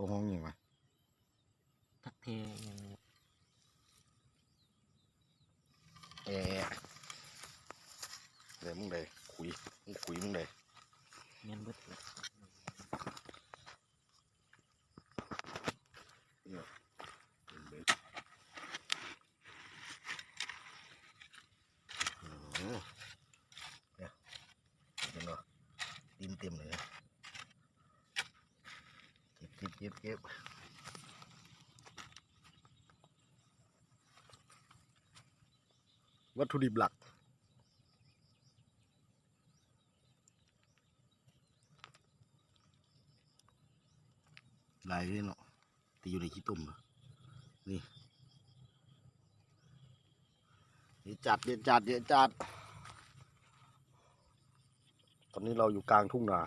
เขาห้องยังไง ทักเทยัง เอะเดี๋ยวมึงได้คุยมึงคุยมึงได้ เงินเบิดเลย อืมเนี่ยเห็นบ่ดินเต็มเลยนะเ ก็บเก็บเก็บวัตถุดิบหลัก ลายนี่เนาะต่อยู่ในขี้ตุ่มนี่เดี๋ยวจัดเดี๋ยวจัดเดี๋ยวจัด ตอนนี้เราอยู่กลางทุ่งนา